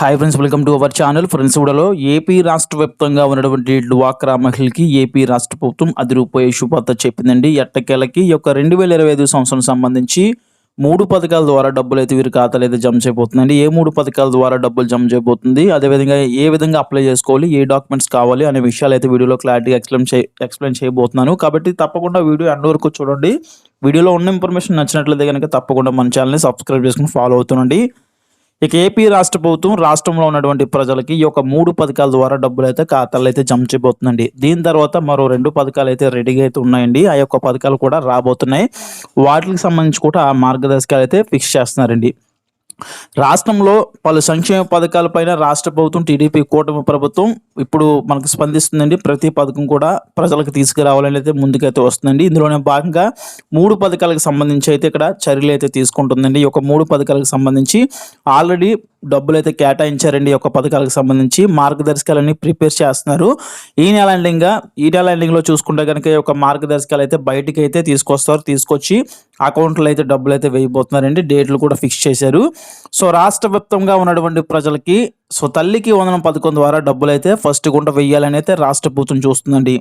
Hi friends welcome to our channel friends కూడా AP రాష్ట్ర వ్యాప్తంగా ఉన్నటువంటి డ్వాక్రా మహిళకి ఏపీ రాష్ట్ర ప్రభుత్వం అది రూపాయి శుభార్త చెప్పిందండి. ఎట్టకేలకి ఈ యొక్క రెండు వేల ఇరవై ఐదు సంవత్సరం సంబంధించి మూడు పథకాల ద్వారా డబ్బులు అయితే వీరి ఖాతాలు అయితే జమ చేయబోతుందండి. ఏ మూడు పథకాల ద్వారా డబ్బులు జమ చేయబోతుంది? అదేవిధంగా ఏ విధంగా అప్లై చేసుకోవాలి? ఏ డాక్యుమెంట్స్ కావాలి? అనే విషయాలు అయితే వీడియోలో క్లారిటీగా ఎక్స్ప్లెయిన్ చే ఎక్స్ప్లెయిన్ చేయబోతున్నాను. కాబట్టి తప్పకుండా వీడియో ఎండ్ వరకు చూడండి. వీడియోలో ఉన్న ఇన్ఫర్మేషన్ నచ్చినట్లయితే కనుక తప్పకుండా మన ఛానల్ని సబ్స్క్రైబ్ చేసుకుని ఫాలో అవుతుండండి. ఇక ఏపీ రాష్ట్ర ప్రభుత్వం రాష్ట్రంలో ఉన్నటువంటి ప్రజలకి ఈ యొక్క మూడు పథకాల ద్వారా డబ్బులు అయితే ఖాతాలు అయితే జమ చేయబోతుందండి. దీని తర్వాత మరో రెండు పథకాలు అయితే రెడీగా అయితే ఉన్నాయండి. ఆ యొక్క పథకాలు కూడా రాబోతున్నాయి. వాటికి సంబంధించి కూడా ఆ మార్గదర్శకాలు అయితే ఫిక్స్ చేస్తున్నారండి. రాష్ట్రంలో పలు సంక్షేమ పథకాలపైన రాష్ట్ర ప్రభుత్వం టీడీపీ కూటమి ప్రభుత్వం ఇప్పుడు మనకు స్పందిస్తుందండి. ప్రతి పథకం కూడా ప్రజలకు తీసుకురావాలని అయితే ముందుకైతే వస్తుందండి. ఇందులోనే భాగంగా మూడు పథకాలకు సంబంధించి అయితే ఇక్కడ చర్యలు అయితే తీసుకుంటుందండి. ఈ యొక్క మూడు పథకాలకు సంబంధించి ఆల్రెడీ డబ్బులు అయితే కేటాయించారండి ఈ యొక్క పథకాలకు సంబంధించి మార్గదర్శకాలన్నీ ప్రిపేర్ చేస్తున్నారు. ఈ నెల ఎండింగ్గా ఈ నెల ఎండింగ్లో చూసుకుంటే కనుక ఈ యొక్క మార్గదర్శకాలు అయితే బయటికి అయితే తీసుకొస్తారు తీసుకొచ్చి అకౌంట్లో అయితే డబ్బులు అయితే వేయబోతున్నారండి. డేట్లు కూడా ఫిక్స్ చేశారు. సో రాష్ట్ర వ్యాప్తంగా ఉన్నటువంటి ప్రజలకి సో తల్లికి వందనం పథకం ద్వారా డబ్బులు అయితే ఫస్ట్ గుంట వెయ్యాలని అయితే రాష్ట్ర ప్రభుత్వం చూస్తుందండి.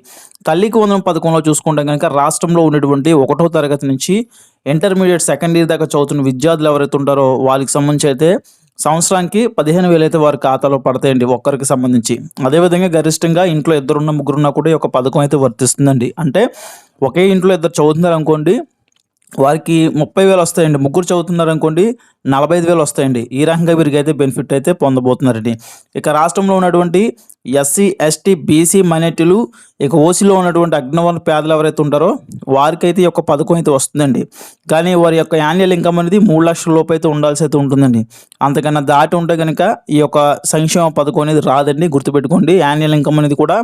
తల్లికి వందనం పథకంలో చూసుకుంటే కనుక రాష్ట్రంలో ఉన్నటువంటి ఒకటో తరగతి నుంచి ఇంటర్మీడియట్ సెకండ్ ఇయర్ దాకా చదువుతున్న విద్యార్థులు ఎవరైతే ఉంటారో వాళ్ళకి సంబంధించి అయితే సంవత్సరానికి పదిహేను వేలు అయితే వారి ఖాతాలో పడతాయండి ఒక్కరికి సంబంధించి. అదేవిధంగా గరిష్టంగా ఇంట్లో ఇద్దరున్న ముగ్గురున్నా కూడా ఈ యొక్క పథకం అయితే వర్తిస్తుందండి. అంటే ఒకే ఇంట్లో ఇద్దరు చదువుతున్నారు అనుకోండి వారికి ముప్పై వేలు వస్తాయండి. ముగ్గురు చదువుతున్నారు అనుకోండి నలభై ఐదు వేలు వస్తాయండి. ఈ రకంగా వీరికి అయితే బెనిఫిట్ అయితే పొందబోతున్నారండి. ఇక రాష్ట్రంలో ఉన్నటువంటి ఎస్సీ ఎస్టీ బీసీ మైనార్టీలు ఇక ఓసీలో ఉన్నటువంటి అగ్నవర్ణ పేదలు ఎవరైతే ఉంటారో వారికైతే ఈ యొక్క పథకం అయితే వస్తుందండి. కానీ వారి యొక్క యాన్యువల్ ఇన్కమ్ అనేది మూడు లక్షల లోపు అయితే ఉండాల్సి అయితే ఉంటుందండి. అంతకన్నా దాటి ఉంటే కనుక ఈ యొక్క సంక్షేమ పథకం అనేది రాదండి. గుర్తుపెట్టుకోండి. యాన్యువల్ ఇన్కమ్ అనేది కూడా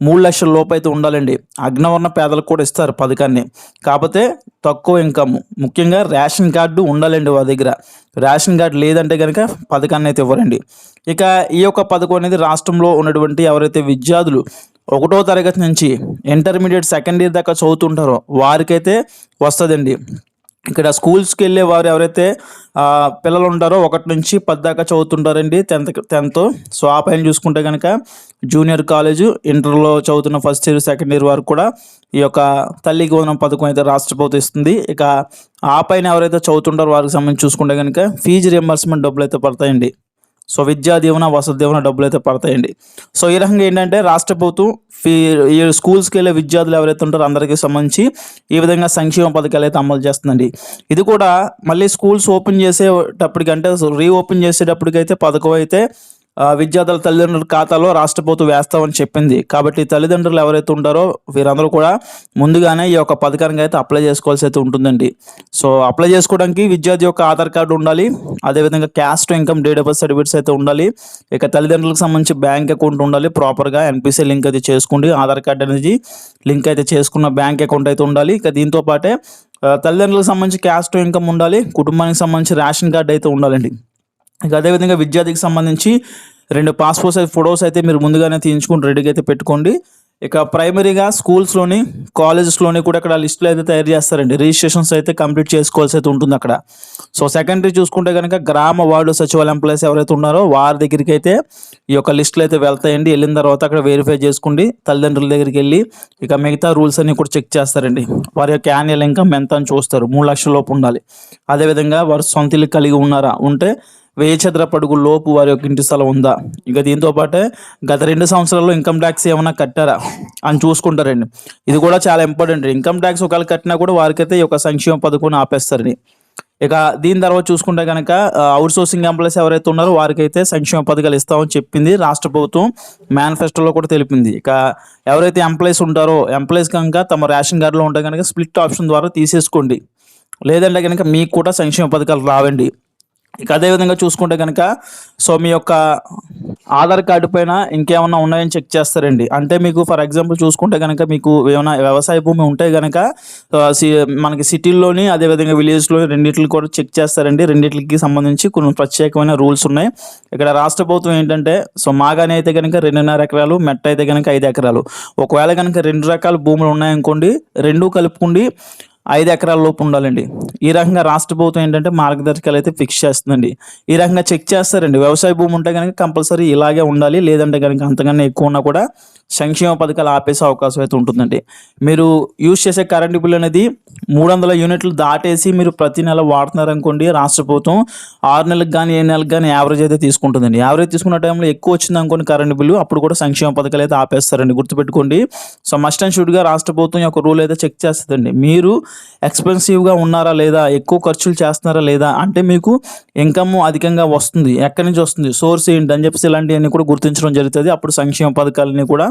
మూడు లక్షల లోపు అయితే ఉండాలండి. అగ్నవర్ణ పేదలకు కూడా ఇస్తారు పథకాన్ని. కాకపోతే తక్కువ ఇన్కమ్ ముఖ్యంగా రేషన్ కార్డు ఉండాలండి వారి దగ్గర. రేషన్ కార్డు లేదంటే కనుక పథకాన్ని అయితే ఇవ్వరండి. ఇక ఈ యొక్క పథకం అనేది రాష్ట్రంలో ఉన్నటువంటి ఎవరైతే విద్యార్థులు ఒకటో తరగతి నుంచి ఇంటర్మీడియట్ సెకండ్ ఇయర్ దాకా చదువుతుంటారో వారికైతే వస్తుందండి. ఇక్కడ స్కూల్స్కి వెళ్ళే వారు ఎవరైతే పిల్లలు ఉంటారో ఒకటి నుంచి పది దాకా చదువుతుంటారండి టెన్త్ టెన్త్. సో ఆ పైన చూసుకుంటే కనుక జూనియర్ కాలేజ్ ఇంటర్లో చదువుతున్న ఫస్ట్ ఇయర్ సెకండ్ ఇయర్ వరకు కూడా ఈ యొక్క తల్లికి వందనం పథకం అయితే రాష్ట్ర ప్రభుత్వం ఇస్తుంది. ఇక ఆ పైన ఎవరైతే చదువుతుంటారో వారికి సంబంధించి చూసుకుంటే కనుక ఫీజు రియంబర్స్మెంట్ డబ్బులు అయితే పడతాయండి. సో విద్యా దీవెన వసతి దీవెన డబ్బులు అయితే పడతాయండి. సో ఈ రకంగా ఏంటంటే రాష్ట్ర ప్రభుత్వం ఫీ ఈ స్కూల్స్కి వెళ్ళే విద్యార్థులు ఎవరైతే ఉంటారో అందరికీ సంబంధించి ఈ విధంగా సంక్షేమ పథకాలు అయితే అమలు చేస్తుందండి. ఇది కూడా మళ్ళీ స్కూల్స్ ఓపెన్ చేసేటప్పటికంటే రీఓపెన్ చేసేటప్పటికైతే పథకం అయితే విద్యార్థుల తల్లిదండ్రుల ఖాతాలో రాష్ట్ర ప్రభుత్వం వేస్తామని చెప్పింది. కాబట్టి తల్లిదండ్రులు ఎవరైతే ఉంటారో వీరందరూ కూడా ముందుగానే ఈ యొక్క పథకానికి అయితే అప్లై చేసుకోవాల్సి అయితే ఉంటుందండి. సో అప్లై చేసుకోవడానికి విద్యార్థి యొక్క ఆధార్ కార్డు ఉండాలి. అదేవిధంగా caste income date of birth certificates అయితే ఉండాలి. ఇక తల్లిదండ్రులకు సంబంధించి బ్యాంక్ అకౌంట్ ఉండాలి. ప్రాపర్గా ఎన్పిసి లింక్ అయితే చేసుకోండి ఆధార్ కార్డు అనేది లింక్ అయితే చేసుకున్న బ్యాంక్ అకౌంట్ అయితే ఉండాలి. ఇక దీంతో పాటే తల్లిదండ్రులకు సంబంధించి క్యాస్ట్ ఇన్కమ్ ఉండాలి. కుటుంబానికి సంబంధించి రేషన్ కార్డు అయితే ఉండాలండి. ఇక అదేవిధంగా విద్యార్థికి సంబంధించి రెండు పాస్పోర్ట్ సైజ్ ఫొటోస్ అయితే మీరు ముందుగానే తీయించుకుని రెడీగా అయితే పెట్టుకోండి. ఇక ప్రైమరీగా స్కూల్స్లోని కాలేజెస్లోని కూడా అక్కడ లిస్టులు అయితే తయారు చేస్తారండి. రిజిస్ట్రేషన్స్ అయితే కంప్లీట్ చేసుకోవాల్సి అయితే ఉంటుంది అక్కడ. సో సెకండరీ చూసుకుంటే కనుక గ్రామ వార్డు సచివాలయం ఎంప్లాయీస్ ఎవరైతే ఉన్నారో వారి దగ్గరికి అయితే ఈ యొక్క లిస్టులు అయితే వెళ్తాయండి. వెళ్ళిన తర్వాత అక్కడ వెరిఫై చేసుకోండి తల్లిదండ్రుల దగ్గరికి వెళ్ళి ఇక మిగతా రూల్స్ అన్ని కూడా చెక్ చేస్తారండి. వారి యొక్క యాన్యువల్ ఇన్కమ్ ఎంత అని చూస్తారు. మూడు లక్షల లోపు ఉండాలి. అదేవిధంగా వారు సొంత ఇల్లు కలిగి ఉన్నారా ఉంటే వెయ్యి చదర పడుగు లోపు వారి యొక్క ఇంటి స్థలం ఉందా? ఇక దీంతో పాటే గత రెండు సంవత్సరాల్లో ఇన్కమ్ ట్యాక్స్ ఏమైనా కట్టారా? అని చూసుకుంటారండి. ఇది కూడా చాలా ఇంపార్టెంట్ ఇన్కమ్ ట్యాక్స్ ఒకవేళ కట్టినా కూడా వారికైతే ఈ యొక్క సంక్షేమ పథకం ఆపేస్తారని ఇక దీని తర్వాత చూసుకుంటే కనుక అవుట్ సోర్సింగ్ ఎంప్లాయీస్ ఎవరైతే ఉన్నారో వారికైతే సంక్షేమ పథకాలు ఇస్తామని చెప్పింది రాష్ట్ర ప్రభుత్వం మేనిఫెస్టోలో కూడా తెలిపింది. ఇక ఎవరైతే ఎంప్లాయీస్ ఉంటారో ఎంప్లాయీస్ కనుక తమ రేషన్ కార్డులో ఉంటే కనుక స్ప్లిట్ ఆప్షన్ ద్వారా తీసేసుకోండి. లేదంటే కనుక మీకు కూడా సంక్షేమ పథకాలు రావండి. ఇక అదేవిధంగా చూసుకుంటే కనుక సో మీ యొక్క ఆధార్ కార్డు పైన ఇంకేమన్నా ఉన్నాయని చెక్ చేస్తారండి. అంటే మీకు ఫర్ ఎగ్జాంపుల్ చూసుకుంటే కనుక మీకు ఏమైనా వ్యవసాయ భూమి ఉంటే కనుక సి- మనకి సిటీల్లోని అదేవిధంగా విలేజ్లో రెండింటికి కూడా చెక్ చేస్తారండి. రెండింటికి సంబంధించి కొన్ని ప్రత్యేకమైన రూల్స్ ఉన్నాయి. ఇక్కడ రాష్ట్ర ప్రభుత్వం ఏంటంటే సో మాగానే అయితే కనుక రెండున్నర ఎకరాలు మెట్ట అయితే కనుక ఐదు ఎకరాలు. ఒకవేళ కనుక రెండు రకాల భూములు ఉన్నాయనుకోండి రెండు కలుపుకుండి ఐదు ఎకరాల లోపు ఉండాలండి. ఈ రకంగా రాష్ట్ర ప్రభుత్వం ఏంటంటే మార్గదర్శకాలు అయితే ఫిక్స్ చేస్తుందండి. ఈ రకంగా చెక్ చేస్తారండి. వ్యవసాయ భూమి ఉంటే కనుక కంపల్సరీ ఇలాగే ఉండాలి. లేదంటే కనుక అంతకన్నా ఎక్కువ ఉన్నా కూడా సంక్షేమ పథకాలు ఆపేసే అవకాశం అయితే ఉంటుందండి. మీరు యూజ్ చేసే కరెంటు బిల్ అనేది మూడు వందల యూనిట్లు దాటేసి మీరు ప్రతి నెల వాడుతున్నారు అనుకోండి రాష్ట్ర ప్రభుత్వం ఆరు నెలలకు కానీ ఏ నెలలకు కానీ యావరేజ్ అయితే తీసుకుంటుందండి. యావరేజ్ తీసుకున్న టైంలో ఎక్కువ వచ్చింది అనుకోండి కరెంటు బిల్లు అప్పుడు కూడా సంక్షేమ పథకాలు అయితే ఆపేస్తారండి. గుర్తుపెట్టుకోండి. సో మస్ట్ అండ్ షుడ్గా రాష్ట్ర ప్రభుత్వం యొక్క రూల్ అయితే చెక్ చేస్తుందండి. మీరు ఎక్స్పెన్సివ్గా ఉన్నారా లేదా ఎక్కువ ఖర్చులు చేస్తున్నారా లేదా అంటే మీకు ఇన్కమ్ అధికంగా వస్తుంది. ఎక్కడి నుంచి వస్తుంది? సోర్స్ ఏంటి? అని చెప్పేసి ఇలాంటివన్నీ కూడా గుర్తించడం జరుగుతుంది. అప్పుడు సంక్షేమ పథకాలని కూడా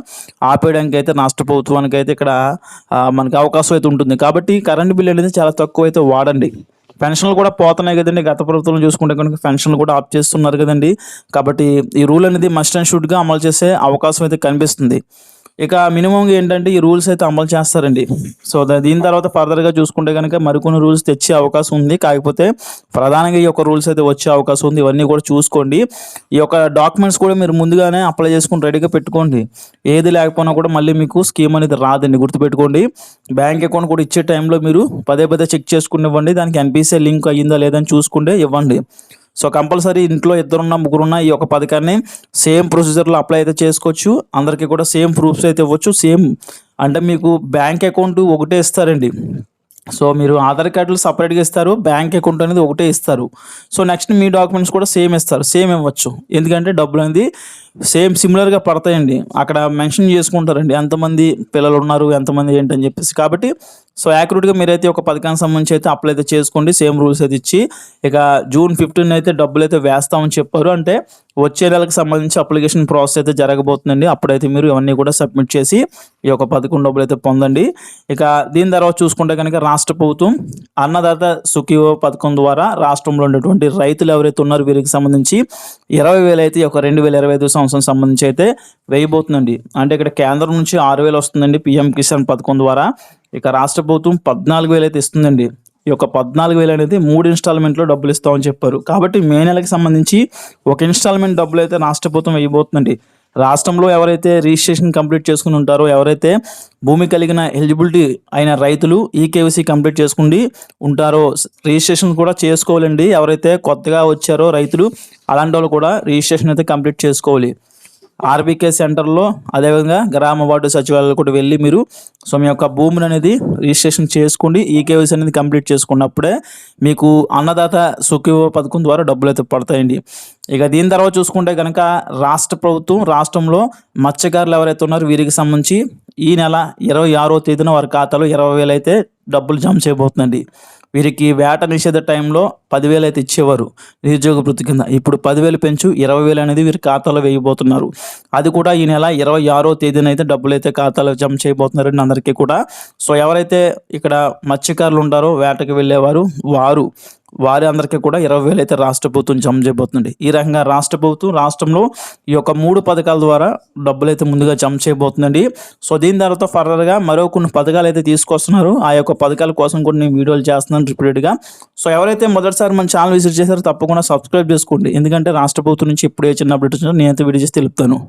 ఆపేయడానికి అయితే రాష్ట్ర ప్రభుత్వానికి అయితే ఇక్కడ మనకి అవకాశం అయితే ఉంటుంది. కాబట్టి కరెంట్ బిల్ అనేది చాలా తక్కువ అయితే వాడండి పెన్షన్లు కూడా పోతున్నాయి కదండి. గత ప్రభుత్వం చూసుకుంటే కనుక పెన్షన్లు కూడా ఆప్ చేస్తున్నారు కదండి. కాబట్టి ఈ రూల్ అనేది మస్ట్ అండ్ షుడ్గా అమలు చేసే అవకాశం అయితే కనిపిస్తుంది. ఇక మినిమంగా ఏంటంటే ఈ రూల్స్ అయితే అమలు చేస్తారండి. సో దీని తర్వాత ఫర్దర్గా చూసుకుంటే కనుక మరికొన్ని రూల్స్ తెచ్చే అవకాశం ఉంది. కాకపోతే ప్రధానంగా ఈ యొక్క రూల్స్ అయితే వచ్చే అవకాశం ఉంది. ఇవన్నీ కూడా చూసుకోండి. ఈ యొక్క డాక్యుమెంట్స్ కూడా మీరు ముందుగానే అప్లై చేసుకుని రెడీగా పెట్టుకోండి. ఏది లేకపోయినా కూడా మళ్ళీ మీకు స్కీమ్ అనేది రాదండి. గుర్తుపెట్టుకోండి. బ్యాంక్ అకౌంట్ కూడా ఇచ్చే టైంలో మీరు పదే పదే చెక్ చేసుకుని ఇవ్వండి దానికి ఎన్పిసిఐ లింక్ అయ్యిందా లేదని చూసుకుంటే ఇవ్వండి. సో కంపల్సరీ ఇంట్లో ఇద్దరున్న ముగ్గురున్న ఈ యొక్క పథకాన్ని సేమ్ ప్రొసీజర్లో అప్లై అయితే చేసుకోవచ్చు. అందరికీ కూడా సేమ్ ప్రూఫ్స్ అయితే ఇవ్వచ్చు. సేమ్ అంటే మీకు బ్యాంక్ అకౌంట్ ఒకటే ఇస్తారండి. సో మీరు ఆధార్ కార్డులు సపరేట్గా ఇస్తారు బ్యాంక్ అకౌంట్ అనేది ఒకటే ఇస్తారు. సో నెక్స్ట్ మీ డాక్యుమెంట్స్ కూడా సేమ్ ఇస్తారు సేమ్ ఇవ్వచ్చు. ఎందుకంటే డబ్బులు అనేది సేమ్ సిమిలర్గా పడతాయండి. అక్కడ మెన్షన్ చేసుకుంటారండి ఎంతమంది పిల్లలు ఉన్నారు ఎంతమంది ఏంటని చెప్పేసి. కాబట్టి సో యాక్యురేట్గా మీరైతే ఒక పథకానికి సంబంధించి అయితే అప్లై అయితే చేసుకోండి సేమ్ రూల్స్ అయితే ఇచ్చి. ఇక జూన్ ఫిఫ్టీన్ అయితే డబ్బులు అయితే వేస్తామని చెప్పారు. అంటే వచ్చే నెలకు సంబంధించి అప్లికేషన్ ప్రాసెస్ అయితే జరగబోతుందండి. అప్పుడైతే మీరు ఇవన్నీ కూడా సబ్మిట్ చేసి ఈ యొక్క పథకం డబ్బులు అయితే పొందండి. ఇక దీని తర్వాత చూసుకుంటే కనుక రాష్ట్ర ప్రభుత్వం అన్నదాత సుఖీవో పథకం ద్వారా రాష్ట్రంలో ఉన్నటువంటి రైతులు ఎవరైతే ఉన్నారో వీరికి సంబంధించి ఇరవై వేలు అయితే ఈ యొక్క రెండు వేల ఇరవై ఐదు సంవత్సరం సంబంధించి అయితే వేయబోతుందండి. అంటే ఇక్కడ కేంద్రం నుంచి ఆరు వేలు వస్తుందండి పిఎం కిసాన్ పథకం ద్వారా. ఇక రాష్ట్ర ప్రభుత్వం పద్నాలుగు వేలు అయితే ఇస్తుందండి. ఈ యొక్క పద్నాలుగు వేలు అనేది మూడు ఇన్స్టాల్మెంట్లో డబ్బులు ఇస్తామని చెప్పారు. కాబట్టి మే నెలకి సంబంధించి ఒక ఇన్స్టాల్మెంట్ డబ్బులు అయితే రాష్ట్ర ప్రభుత్వం వేయబోతుందండి. రాష్ట్రంలో ఎవరైతే రిజిస్ట్రేషన్ కంప్లీట్ చేసుకుని ఉంటారో ఎవరైతే భూమి కలిగిన ఎలిజిబిలిటీ అయిన రైతులు ఈ కంప్లీట్ చేసుకుని ఉంటారో రిజిస్ట్రేషన్ కూడా చేసుకోవాలండి. ఎవరైతే కొత్తగా వచ్చారో రైతులు అలాంటి వాళ్ళు కూడా రిజిస్ట్రేషన్ అయితే కంప్లీట్ చేసుకోవాలి. ఆర్బీకే సెంటర్లో అదేవిధంగా గ్రామ వార్డు సచివాలయాలు కూడా వెళ్ళి మీరు సో మీ యొక్క భూమిని అనేది రిజిస్ట్రేషన్ చేసుకోండి ఈ కేవైసీ అనేది కంప్లీట్ చేసుకున్నప్పుడే మీకు అన్నదాత సుఖీవ పథకం ద్వారా డబ్బులు అయితే పడతాయండి. ఇక దీని తర్వాత చూసుకుంటే కనుక రాష్ట్ర ప్రభుత్వం రాష్ట్రంలో మత్స్యకారులు ఎవరైతే ఉన్నారో వీరికి సంబంధించి ఈ నెల ఇరవై ఆరో తేదీన వారి ఖాతాలో ఇరవై వేలు అయితే డబ్బులు జమ చేయబోతుందండి. వీరికి వేట నిషేధ టైంలో పదివేలు అయితే ఇచ్చేవారు నిరుద్యోగ వృత్తి కింద. ఇప్పుడు పదివేలు పెంచు ఇరవై వేలు అనేది వీరి ఖాతాలో వేయబోతున్నారు. అది కూడా ఈ నెల ఇరవై ఆరో తేదీన అయితే డబ్బులు అయితే ఖాతాలో జమ చేయబోతున్నారండి అందరికీ కూడా. సో ఎవరైతే ఇక్కడ మత్స్యకారులు ఉంటారో వేటకు వెళ్ళేవారు వారు వారి అందరికీ కూడా ఇరవై వేలు అయితే రాష్ట్ర ప్రభుత్వం జమ చేయబోతుంది ఈ రకంగా రాష్ట్ర ప్రభుత్వం రాష్ట్రంలో ఈ యొక్క మూడు పథకాల ద్వారా డబ్బులు అయితే ముందుగా జమ చేయబోతుందండి. సో దీని తర్వాత ఫర్దర్గా మరో కొన్ని పథకాలు అయితే తీసుకొస్తున్నారు. ఆ యొక్క పథకాల కోసం కూడా నేను వీడియోలు చేస్తున్నాను రిపీటెడ్గా సో ఎవరైతే మొదటిసారి మన ఛానల్ విజిట్ చేశారో తప్పకుండా సబ్స్క్రైబ్ చేసుకోండి. ఎందుకంటే రాష్ట్ర ప్రభుత్వం నుంచి ఎప్పుడు ఏ చిన్న అప్డేట్ వచ్చినా నేనైతే వీడియో చేసి తెలుపుతాను.